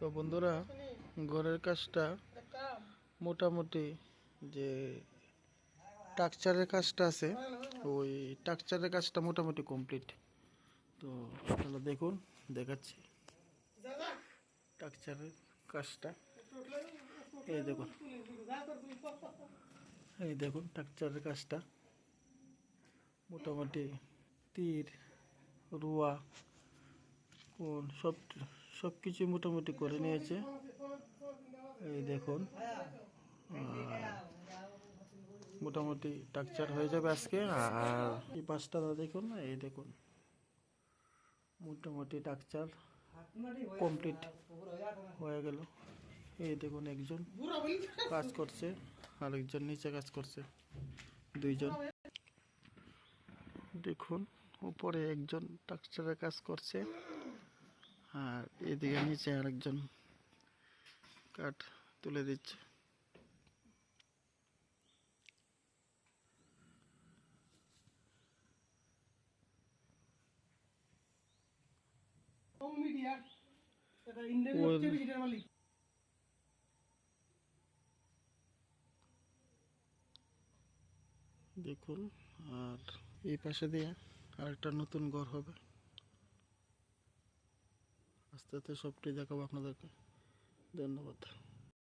তো বন্ধুরা, ঘরের কাজটা মোটামুটি যে টাকচারের কাজটা আছে, ওই টাকচারের কাজটা মোটামুটি কমপ্লিট। তো আপনারা দেখুন, দেখাচ্ছি টাকচারের কাজটা। এই দেখুন এই দেখুন টাকচারের কাজটা। মোটামুটি তীর, রুয়া, কোন সব সব কিছু মোটামুটি করে নিয়েছে। এই দেখুন। মোটামুটি টাকচার হয়ে যাবে আজকে। আর এই পাঁচটা দেখুন এই দেখুন। মোটামুটি টাকচার কমপ্লিট হয়ে গেল। এই দেখুন একজন কাজ করছে, আরেকজন নিচে কাজ করছে, দুইজন। দেখুন, উপরে একজন টাকচারের কাজ করছে। আর এদিকে নিচে আরেকজন কাঠ তুলে দিচ্ছে। দেখুন আর এই পাশে দিয়ে আরেকটা নতুন ঘর হবে। আস্তে আস্তে সবটাই দেখাবো আপনাদেরকে। ধন্যবাদ।